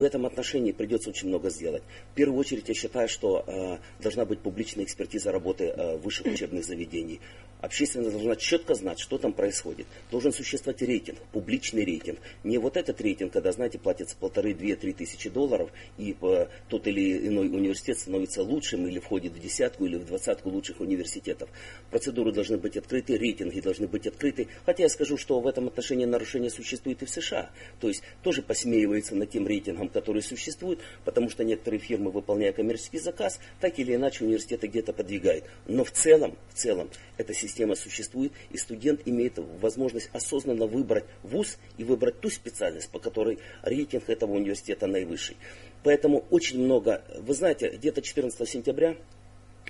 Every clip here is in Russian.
В этом отношении придется очень много сделать. В первую очередь я считаю, что э, должна быть публичная экспертиза работы э, высших учебных заведений. Общественность должна четко знать, что там происходит. Должен существовать рейтинг, публичный рейтинг. Не вот этот рейтинг, когда, знаете, платится полторы, две, три тысячи долларов, и э, тот или иной университет становится лучшим, или входит в десятку, или в двадцатку лучших университетов. Процедуры должны быть открыты, рейтинги должны быть открыты. Хотя я скажу, что в этом отношении нарушения существует и в США. То есть тоже посмеивается над тем рейтингом, рынкам, которые существуют, потому что некоторые фирмы, выполняя коммерческий заказ, так или иначе университеты где-то подвигают. Но в целом, в целом, эта система существует, и студент имеет возможность осознанно выбрать вуз и выбрать ту специальность, по которой рейтинг этого университета наивысший. Поэтому очень много, вы знаете, где-то 14 сентября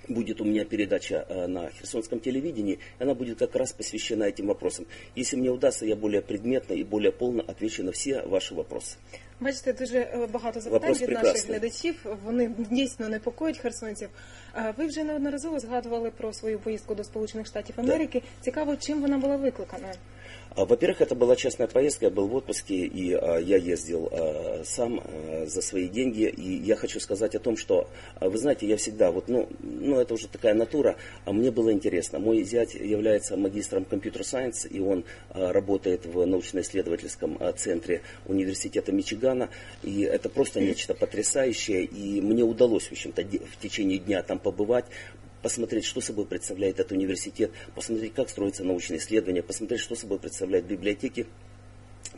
будет у меня передача э, на Херсонском телевидении, она будет как раз посвящена этим вопросам. Если мне удастся, я более предметно и более полно отвечу на все ваши вопросы. Бачите, дуже е, багато запитань від наших глядачів. Вони дійсно непокоїть херсонців. Ви вже неодноразово згадували про свою поїздку до Сполучених Штатів Америки. Цікаво, чим вона була викликана? А, во-первых, это была частная поездка, я был в отпуске, и а, я ездил а, сам за свои деньги. И я хочу сказать о том, что, вы знаете, я всегда, вот, ну, ну это уже такая натура, а мне было интересно. Мой зять является магистром компьютер-сайенс, и он работает в научно-исследовательском центре университета Мичигана. И это просто нечто потрясающее. И мне удалось, в общем-то, в течение дня там побывать, посмотреть, что собой представляет этот университет, посмотреть, как строятся научные исследования, посмотреть, что собой представляют библиотеки,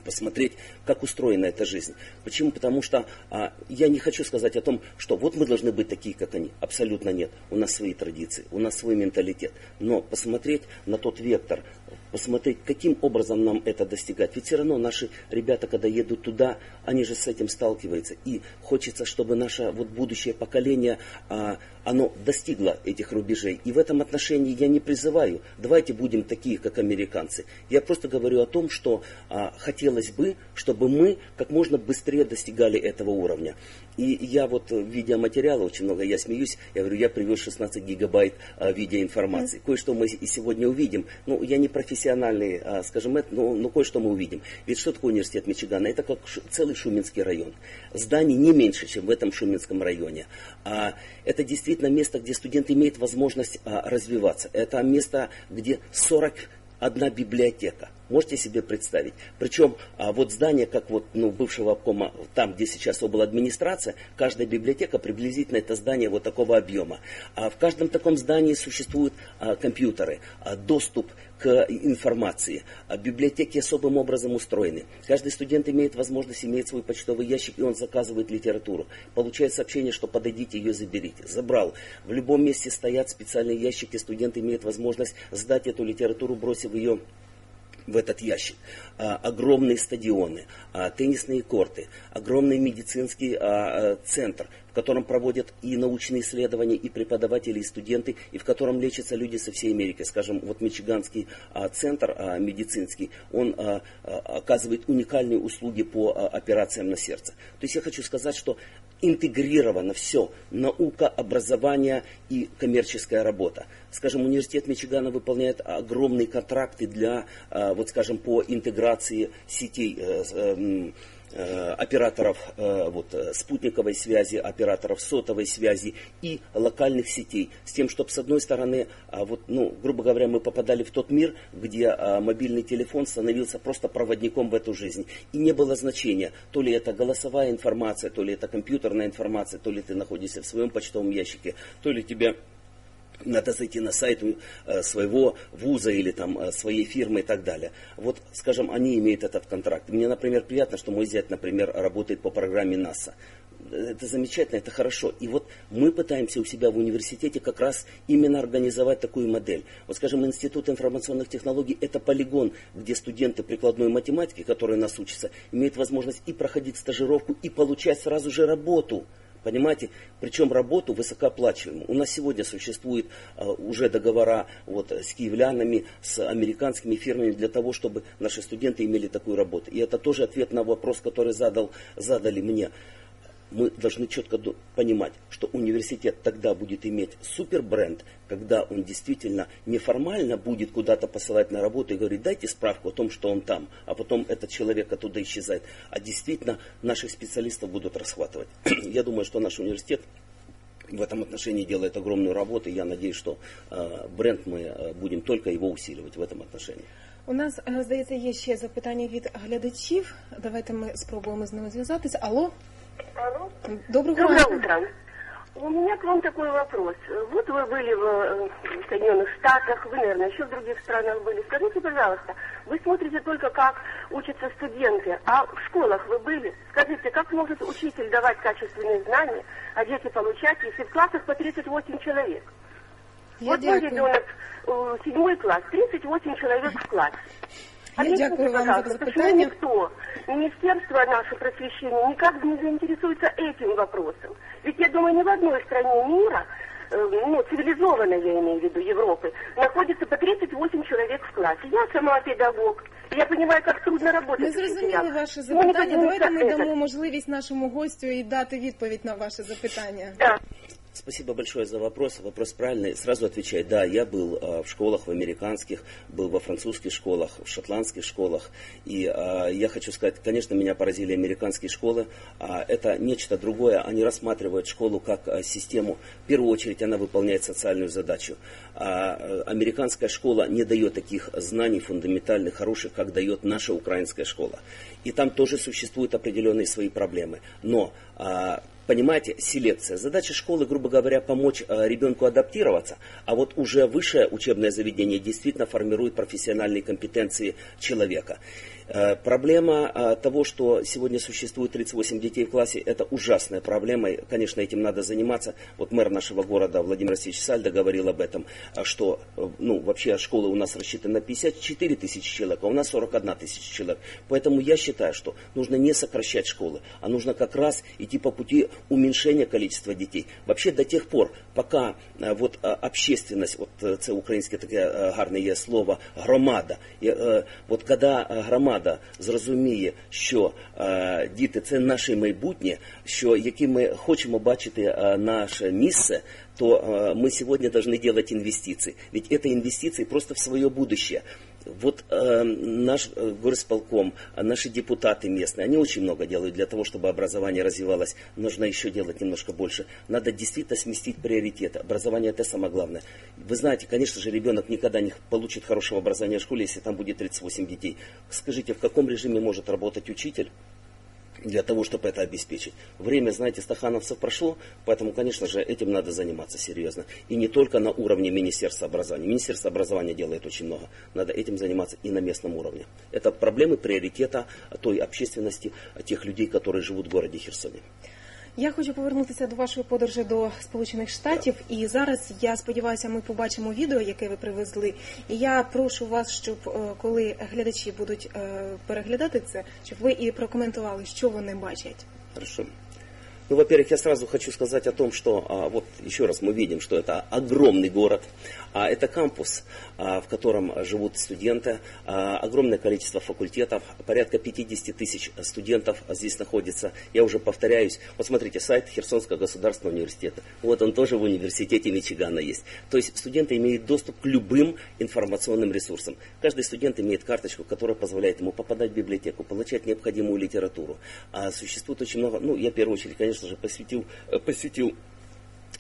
посмотреть, как устроена эта жизнь. Почему? Потому что а, я не хочу сказать о том, что вот мы должны быть такие, как они. Абсолютно нет. У нас свои традиции, у нас свой менталитет. Но посмотреть на тот вектор, посмотреть, каким образом нам это достигать. Ведь все равно наши ребята, когда едут туда, они же с этим сталкиваются. И хочется, чтобы наше вот будущее поколение, а, оно достигло этих рубежей. И в этом отношении я не призываю, давайте будем такие, как американцы. Я просто говорю о том, что а, хотелось бы, чтобы мы как можно быстрее достигали этого уровня. И я вот видеоматериала очень много, я смеюсь, я говорю, я привез 16 гигабайт а, видеоинформации. Кое-что мы и сегодня увидим. Ну, я не профессиональный, а, скажем, это, но, но кое-что мы увидим. Ведь что такое университет Мичигана? Это как целый Шуменский район. Зданий не меньше, чем в этом Шуменском районе. А, это действительно место, где студент имеет возможность а, развиваться. Это место, где 41 библиотека. Можете себе представить? Причем а вот здание, как вот ну, бывшего обкома, там, где сейчас была администрация, каждая библиотека приблизительно это здание вот такого объема. А в каждом таком здании существуют а, компьютеры, а, доступ к информации. А библиотеки особым образом устроены. Каждый студент имеет возможность иметь свой почтовый ящик, и он заказывает литературу. Получает сообщение, что подойдите, ее заберите. Забрал. В любом месте стоят специальные ящики, студент имеет возможность сдать эту литературу, бросив ее в этот ящик. А, огромные стадионы, а, теннисные корты, огромный медицинский а, центр, в котором проводят и научные исследования, и преподаватели, и студенты, и в котором лечатся люди со всей Америки. Скажем, вот Мичиганский центр медицинский, он оказывает уникальные услуги по операциям на сердце. То есть я хочу сказать, что интегрировано все. Наука, образование и коммерческая работа. Скажем, университет Мичигана выполняет огромные контракты для, вот скажем, по интеграции сетей э, эм, операторов э, вот, э, спутниковой связи, операторов сотовой связи и локальных сетей. С тем, чтобы с одной стороны, а вот, ну, грубо говоря, мы попадали в тот мир, где а, мобильный телефон становился просто проводником в эту жизнь. И не было значения, то ли это голосовая информация, то ли это компьютерная информация, то ли ты находишься в своем почтовом ящике, то ли тебе надо зайти на сайт э, своего вуза или там э, своей фирмы и так далее. Вот, скажем, они имеют этот контракт. Мне, например, приятно, что мой зять, например, работает по программе НАСА. Это замечательно, это хорошо. И вот мы пытаемся у себя в университете как раз именно организовать такую модель. Вот, скажем, Институт информационных технологий – это полигон, где студенты прикладной математики, которые нас учатся, имеют возможность и проходить стажировку, и получать сразу же работу – Понимаете? Причем работу высокооплачиваемую. У нас сегодня существуют а, уже договора вот, с киевлянами, с американскими фирмами для того, чтобы наши студенты имели такую работу. И это тоже ответ на вопрос, который задал, задали мне мы должны четко понимать, что университет тогда будет иметь супер бренд, когда он действительно неформально будет куда-то посылать на работу и говорить, дайте справку о том, что он там, а потом этот человек оттуда исчезает. А действительно наших специалистов будут расхватывать. Я думаю, что наш университет в этом отношении делает огромную работу. И я надеюсь, что э, бренд мы э, будем только его усиливать в этом отношении. У нас, э, здається, є ще запитання від глядачів. Давайте ми спробуємо з ними зв'язатися. Алло? Алло. Доброго Доброе утро. У меня к вам такой вопрос. Вот вы были в Соединенных Штатах, вы, наверное, еще в других странах были. Скажите, пожалуйста, вы смотрите только, как учатся студенты, а в школах вы были? Скажите, как может учитель давать качественные знания, а дети получать, если в классах по 38 человек? Я вот мой ребенок, седьмой класс, 38 человек в классе. Я дякую вам за запитання. никто, Министерство наше просвещения никак не заинтересуется этим вопросом. Ведь я думаю, ни в одной стране мира, э, ну, цивилизованной, я имею в виду, Европы, находится по 38 человек в классе. Я сама педагог. Я понимаю, как трудно работать. Ми зрозуміли ваше запитання. Давайте ми дамо можливість нашому гостю і дати відповідь на ваше запитання. Да. Спасибо большое за вопрос. Вопрос правильный. Сразу отвечаю. Да, я был э, в школах, в американских, был во французских школах, в шотландских школах. И э, я хочу сказать, конечно, меня поразили американские школы. А это нечто другое. Они рассматривают школу как э, систему. В первую очередь она выполняет социальную задачу. Э, американская школа не дает таких знаний фундаментальных, хороших, как дает наша украинская школа. И там тоже существуют определенные свои проблемы. Но а, понимаете, селекция. Задача школы, грубо говоря, помочь э, ребенку адаптироваться, а вот уже высшее учебное заведение действительно формирует профессиональные компетенции человека. Э, проблема э, того, что сегодня существует 38 детей в классе, это ужасная проблема. И, конечно, этим надо заниматься. Вот мэр нашего города Владимир Васильевич Сальдо говорил об этом, э, что ну, вообще школы у нас рассчитаны на 54 тысячи человек, а у нас 41 тысяча человек. Поэтому я считаю, что нужно не сокращать школы, а нужно как раз идти по пути уменьшения количества детей. Вообще до тех пор, пока вот общественность, вот это украинское такое гарное слово, громада, вот когда громада влада зрозуміє, що е, діти це наше майбутнє, що яке ми хочемо бачити е, наше місце, то э, мы сегодня должны делать инвестиции. Ведь это инвестиции просто в свое будущее. Вот э, наш э, горисполком, наши депутаты местные, они очень много делают для того, чтобы образование развивалось. Нужно еще делать немножко больше. Надо действительно сместить приоритеты. Образование это самое главное. Вы знаете, конечно же, ребенок никогда не получит хорошего образования в школе, если там будет 38 детей. Скажите, в каком режиме может работать учитель? Для того, чтобы это обеспечить. Время, знаете, стахановцев прошло, поэтому, конечно же, этим надо заниматься серьезно. И не только на уровне Министерства образования. Министерство образования делает очень много. Надо этим заниматься и на местном уровне. Это проблемы приоритета той общественности, тех людей, которые живут в городе Херсоне. Я хочу повернутися до вашої подорожі до Сполучених Штатів, і зараз я сподіваюся, ми побачимо відео, яке ви привезли. І я прошу вас, щоб е, коли глядачі будуть е, переглядати це, щоб ви і прокоментували, що вони бачать. Хорошо. Ну, во-первых, я сразу хочу сказать о том, что а, вот еще раз мы видим, что это огромный город, а это кампус, а, в котором живут студенты, а, огромное количество факультетов, порядка 50 тысяч студентов здесь находится. Я уже повторяюсь, вот смотрите, сайт Херсонского государственного университета. Вот он тоже в университете Мичигана есть. То есть студенты имеют доступ к любым информационным ресурсам. Каждый студент имеет карточку, которая позволяет ему попадать в библиотеку, получать необходимую литературу. А существует очень много, ну, я в первую очередь, конечно, же, посвятил, э, посвятил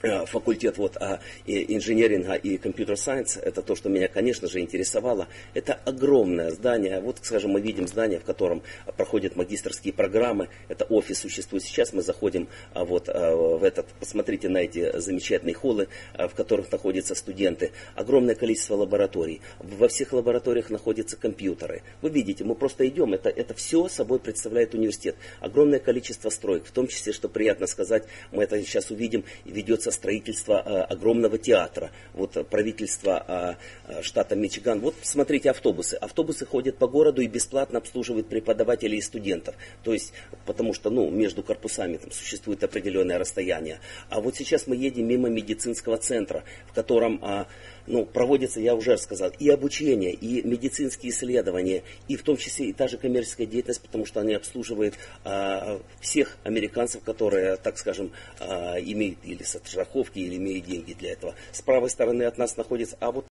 факультет вот, а, и инженеринга и компьютер сайенс, это то, что меня, конечно же, интересовало. Это огромное здание. Вот, скажем, мы видим здание, в котором проходят магистрские программы. Это офис существует сейчас. Мы заходим а, вот, а, в этот, посмотрите на эти замечательные холлы, а, в которых находятся студенты. Огромное количество лабораторий. Во всех лабораториях находятся компьютеры. Вы видите, мы просто идем. Это, это все собой представляет университет. Огромное количество строек, в том числе, что приятно сказать, мы это сейчас увидим, ведется начинается строительство э, огромного театра. Вот э, правительство э, э, штата Мичиган, вот смотрите автобусы. Автобусы ходят по городу и бесплатно обслуживают преподавателей и студентов. То есть, потому что ну, между корпусами там существует определенное расстояние. А вот сейчас мы едем мимо медицинского центра, в котором э, ну, проводится, я уже сказал, и обучение, и медицинские исследования, и в том числе и та же коммерческая деятельность, потому что они обслуживают э, всех американцев, которые, так скажем, э, имеют или содержат страховки или имеет деньги для этого. С правой стороны от нас находится, а вот